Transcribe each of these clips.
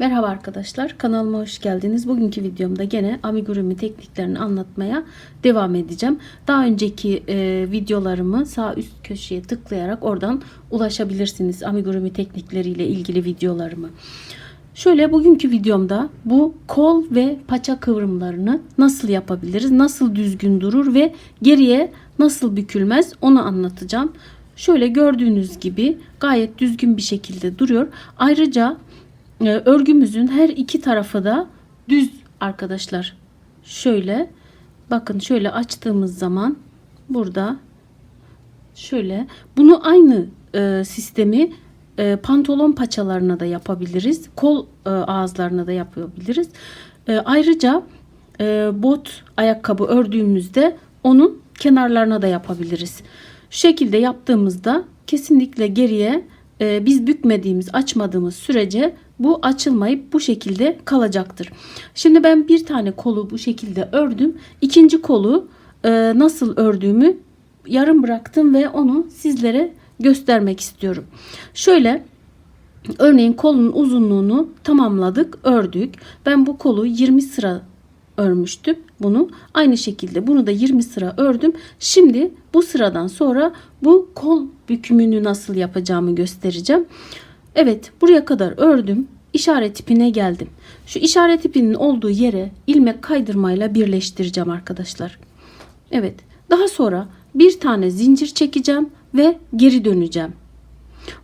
Merhaba arkadaşlar kanalıma hoş geldiniz. Bugünkü videomda gene amigurumi tekniklerini anlatmaya devam edeceğim. Daha önceki e, videolarımı sağ üst köşeye tıklayarak oradan ulaşabilirsiniz amigurumi teknikleriyle ilgili videolarımı. Şöyle bugünkü videomda bu kol ve paça kıvrımlarını nasıl yapabiliriz? Nasıl düzgün durur ve geriye nasıl bükülmez onu anlatacağım. Şöyle gördüğünüz gibi gayet düzgün bir şekilde duruyor. Ayrıca örgümüzün her iki tarafı da düz arkadaşlar. Şöyle bakın şöyle açtığımız zaman burada şöyle bunu aynı e, sistemi e, pantolon paçalarına da yapabiliriz. Kol e, ağızlarına da yapabiliriz. E, ayrıca e, bot ayakkabı ördüğümüzde onun kenarlarına da yapabiliriz. Şu şekilde yaptığımızda kesinlikle geriye e, biz bükmediğimiz, açmadığımız sürece bu açılmayıp bu şekilde kalacaktır. Şimdi ben bir tane kolu bu şekilde ördüm. İkinci kolu e, nasıl ördüğümü yarım bıraktım ve onu sizlere göstermek istiyorum. Şöyle örneğin kolun uzunluğunu tamamladık, ördük. Ben bu kolu 20 sıra örmüştüm bunu. Aynı şekilde bunu da 20 sıra ördüm. Şimdi bu sıradan sonra bu kol bükümünü nasıl yapacağımı göstereceğim. Evet buraya kadar ördüm. İşaret ipine geldim. Şu işaret ipinin olduğu yere ilmek kaydırmayla birleştireceğim arkadaşlar. Evet daha sonra bir tane zincir çekeceğim ve geri döneceğim.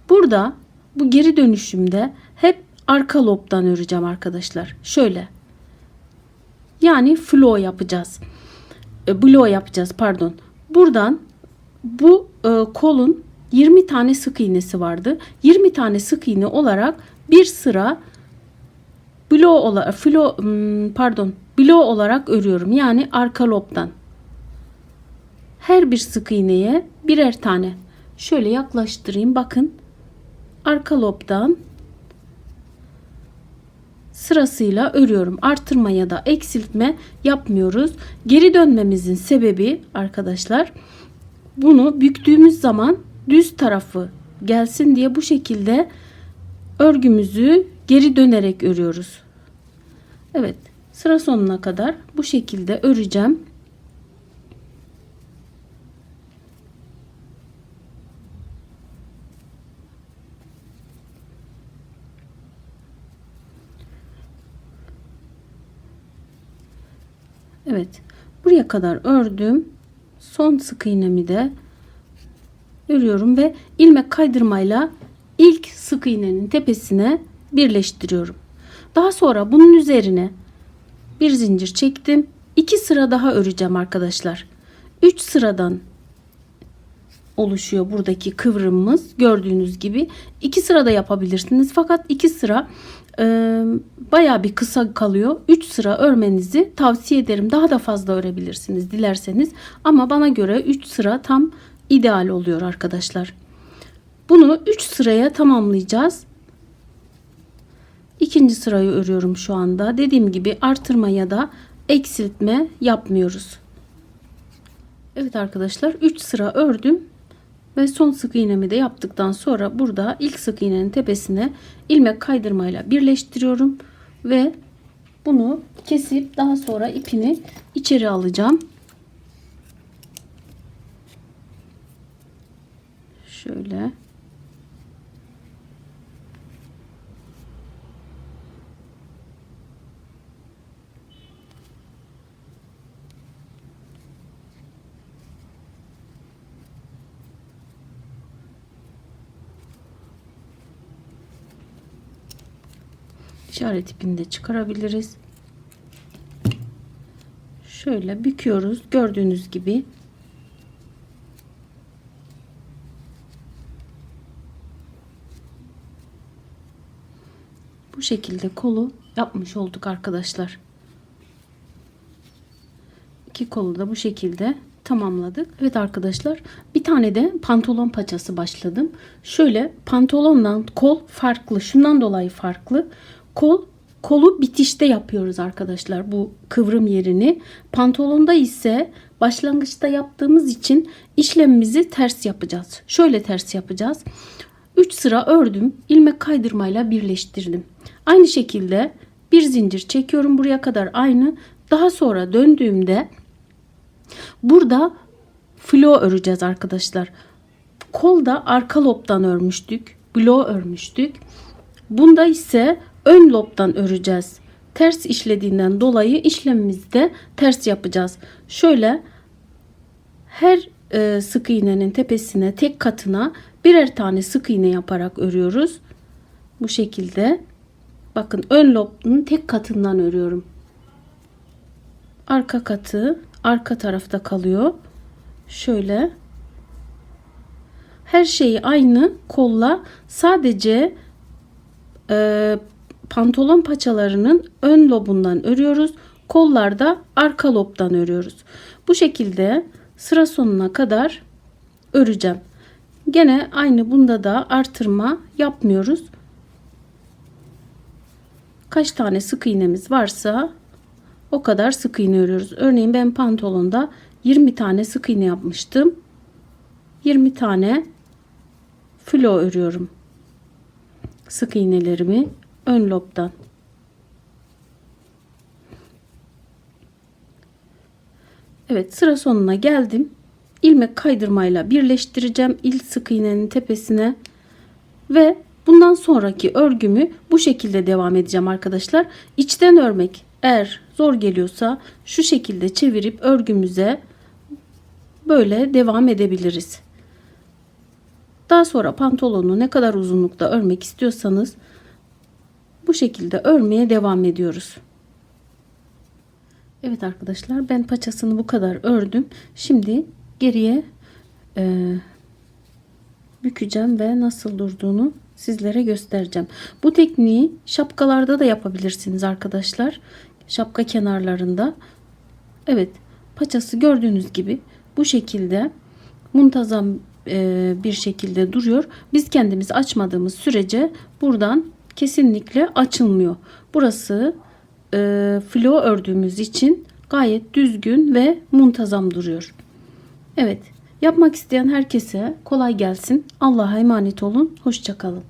Burada bu geri dönüşümde hep arka lobdan öreceğim arkadaşlar. Şöyle yani flow yapacağız. E, blow yapacağız pardon. Buradan bu e, kolun 20 tane sık iğnesi vardı. 20 tane sık iğne olarak bir sıra blow olarak flow hmm, pardon blow olarak örüyorum. Yani arka lobdan. Her bir sık iğneye birer tane. Şöyle yaklaştırayım bakın. Arka lobdan sırasıyla örüyorum. Artırma ya da eksiltme yapmıyoruz. Geri dönmemizin sebebi arkadaşlar bunu büktüğümüz zaman düz tarafı gelsin diye bu şekilde örgümüzü geri dönerek örüyoruz. Evet sıra sonuna kadar bu şekilde öreceğim. Evet. Buraya kadar ördüm. Son sık iğnemi de örüyorum ve ilmek kaydırmayla ilk sık iğnenin tepesine birleştiriyorum. Daha sonra bunun üzerine bir zincir çektim. 2 sıra daha öreceğim arkadaşlar. 3 sıradan oluşuyor buradaki kıvrımımız. Gördüğünüz gibi 2 sıra da yapabilirsiniz. Fakat 2 sıra e, baya bir kısa kalıyor. 3 sıra örmenizi tavsiye ederim. Daha da fazla örebilirsiniz dilerseniz. Ama bana göre 3 sıra tam ideal oluyor arkadaşlar. Bunu 3 sıraya tamamlayacağız. İkinci sırayı örüyorum şu anda. Dediğim gibi artırma ya da eksiltme yapmıyoruz. Evet arkadaşlar 3 sıra ördüm. Ve son sık iğnemi de yaptıktan sonra burada ilk sık iğnenin tepesine ilmek kaydırmayla birleştiriyorum. Ve bunu kesip daha sonra ipini içeri alacağım. Şöyle. işaret ipini de çıkarabiliriz. Şöyle büküyoruz. Gördüğünüz gibi. Bu şekilde kolu yapmış olduk arkadaşlar. İki kolu da bu şekilde tamamladık. Evet arkadaşlar bir tane de pantolon paçası başladım. Şöyle pantolondan kol farklı. Şundan dolayı farklı. Kol kolu bitişte yapıyoruz arkadaşlar bu kıvrım yerini. Pantolonda ise başlangıçta yaptığımız için işlemimizi ters yapacağız. Şöyle ters yapacağız. 3 sıra ördüm. ilmek kaydırmayla birleştirdim. Aynı şekilde bir zincir çekiyorum buraya kadar aynı. Daha sonra döndüğümde burada flo öreceğiz arkadaşlar. Kolda arka lobdan örmüştük. Blo örmüştük. Bunda ise ön lobdan öreceğiz. Ters işlediğinden dolayı işlemimizi de ters yapacağız. Şöyle her e, sık iğnenin tepesine tek katına birer tane sık iğne yaparak örüyoruz. Bu şekilde. Bakın ön lobun tek katından örüyorum. Arka katı arka tarafta kalıyor. Şöyle her şeyi aynı kolla sadece e, pantolon paçalarının ön lobundan örüyoruz. Kollarda arka lobdan örüyoruz. Bu şekilde sıra sonuna kadar öreceğim. Gene aynı bunda da artırma yapmıyoruz. Kaç tane sık iğnemiz varsa o kadar sık iğne örüyoruz. Örneğin ben pantolonda 20 tane sık iğne yapmıştım. 20 tane flo örüyorum. Sık iğnelerimi ön lobdan. Evet sıra sonuna geldim. İlmek kaydırmayla birleştireceğim ilk sık iğnenin tepesine ve bundan sonraki örgümü bu şekilde devam edeceğim arkadaşlar. İçten örmek eğer zor geliyorsa şu şekilde çevirip örgümüze böyle devam edebiliriz. Daha sonra pantolonu ne kadar uzunlukta örmek istiyorsanız bu şekilde örmeye devam ediyoruz. Evet arkadaşlar ben paçasını bu kadar ördüm. Şimdi geriye e, bükeceğim ve nasıl durduğunu sizlere göstereceğim. Bu tekniği şapkalarda da yapabilirsiniz arkadaşlar. Şapka kenarlarında. Evet paçası gördüğünüz gibi bu şekilde muntazam e, bir şekilde duruyor. Biz kendimiz açmadığımız sürece buradan kesinlikle açılmıyor. Burası e, flo ördüğümüz için gayet düzgün ve muntazam duruyor. Evet yapmak isteyen herkese kolay gelsin. Allah'a emanet olun. Hoşçakalın.